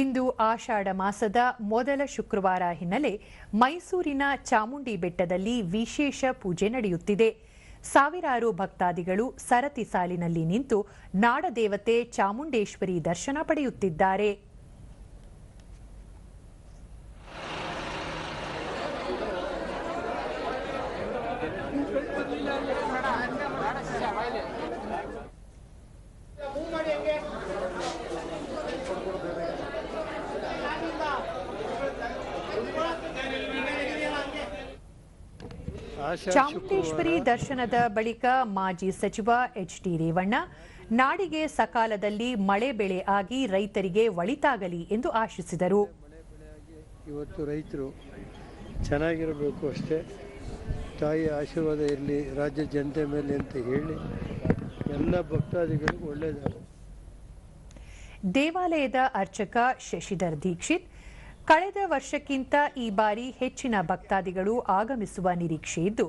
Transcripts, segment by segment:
ಇಂದು ಆಷಾಢ ಮಾಸದ ಮೊದಲ ಶುಕ್ರವಾರ ಹಿನ್ನೆಲೆ ಮೈಸೂರಿನ ಚಾಮುಂಡಿ ಬೆಟ್ಟದಲ್ಲಿ ವಿಶೇಷ ಪೂಜೆ ನಡೆಯುತ್ತಿದೆ. ಸಾವಿರಾರು ಭಕ್ತಾದಿಗಳು ಸರತಿ ಸಾಲಿನಲ್ಲಿ ನಿಂತು ನಾಡದೇವತೆ ಚಾಮುಂಡೇಶ್ವರಿ ದರ್ಶನ ಪಡೆಯುತ್ತಿದ್ದಾರೆ. ಚಾಮುಂಡೇಶ್ವರಿ ದರ್ಶನದ ಬಳಿಕ ಮಾಜಿ ಸಚಿವ ಎಚ್ ಡಿ ರೇವಣ್ಣ ನಾಡಿಗೆ ಸಕಾಲದಲ್ಲಿ ಮಳೆ ಬೆಳೆ ಆಗಿ ರೈತರಿಗೆ ಒಳಿತಾಗಲಿ ಎಂದು ಆಶಿಸಿದರು. ಇವತ್ತು ರೈತರು ಚೆನ್ನಾಗಿರಬೇಕು ಅಷ್ಟೇ. ತಾಯಿ ಆಶೀರ್ವಾದ ಇರಲಿ ರಾಜ್ಯ ಜನತೆ ಮೇಲೆ ಅಂತ ಹೇಳಿ ಎಲ್ಲ ಭಕ್ತಾದಿಗಳಿಗೂ ಒಳ್ಳೆಯದಾಗ ದೇವಾಲಯದ ಅರ್ಚಕ ಶಶಿಧರ್ ದೀಕ್ಷಿತ್ ಕಳೆದ ವರ್ಷಕ್ಕಿಂತ ಈ ಬಾರಿ ಹೆಚ್ಚಿನ ಭಕ್ತಾದಿಗಳು ಆಗಮಿಸುವ ನಿರೀಕ್ಷೆ ಇದ್ದು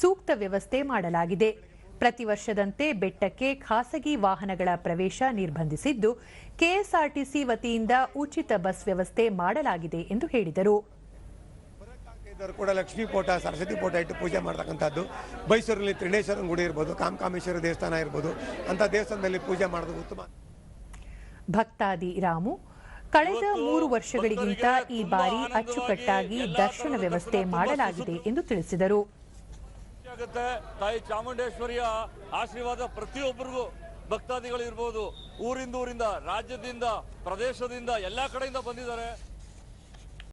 ಸೂಕ್ತ ವ್ಯವಸ್ಥೆ ಮಾಡಲಾಗಿದೆ. ಪ್ರತಿ ವರ್ಷದಂತೆ ಬೆಟ್ಟಕ್ಕೆ ಖಾಸಗಿ ವಾಹನಗಳ ಪ್ರವೇಶ ನಿರ್ಬಂಧಿಸಿದ್ದು ಕೆಎಸ್ಆರ್ಟಿಸಿ ವತಿಯಿಂದ ಉಚಿತ ಬಸ್ ವ್ಯವಸ್ಥೆ ಮಾಡಲಾಗಿದೆ ಎಂದು ಹೇಳಿದರು. ಕೂಡ ಲಕ್ಷ್ಮೀ ಪೋಟ ಸರಸ್ವತಿ ಪೋಟ ಇಟ್ಟು ಪೂಜೆ ಮಾಡ್ತಕ್ಕಂಥದ್ದು. ಮೈಸೂರಲ್ಲಿ ತ್ರಿಣೇಶ್ವರನ ಗುಡಿ ಇರ್ಬೋದು ಕಾಮಕಾಮೇಶ್ವರ ದೇವಸ್ಥಾನ ಇರ್ಬೋದು ಅಂತ ದೇವಸ್ಥಾನದಲ್ಲಿ ಪೂಜೆ ಮಾಡೋದು ಉತ್ತಮ. ಭಕ್ತಾದಿ ರಾಮು ಕಳೆದ ಮೂರು ವರ್ಷಗಳಿಗಿಂತ ಈ ಬಾರಿ ಅಚ್ಚುಕಟ್ಟಾಗಿ ದರ್ಶನ ವ್ಯವಸ್ಥೆ ಮಾಡಲಾಗಿದೆ ಎಂದು ತಿಳಿಸಿದರು. ತಾಯಿ ಚಾಮುಂಡೇಶ್ವರಿಯ ಆಶೀರ್ವಾದ ಪ್ರತಿಯೊಬ್ಬರಿಗೂ ಭಕ್ತಾದಿಗಳು ಇರ್ಬೋದು ಊರಿಂದ ಊರಿಂದ ರಾಜ್ಯದಿಂದ ಪ್ರದೇಶದಿಂದ ಎಲ್ಲಾ ಕಡೆಯಿಂದ ಬಂದಿದ್ದಾರೆ.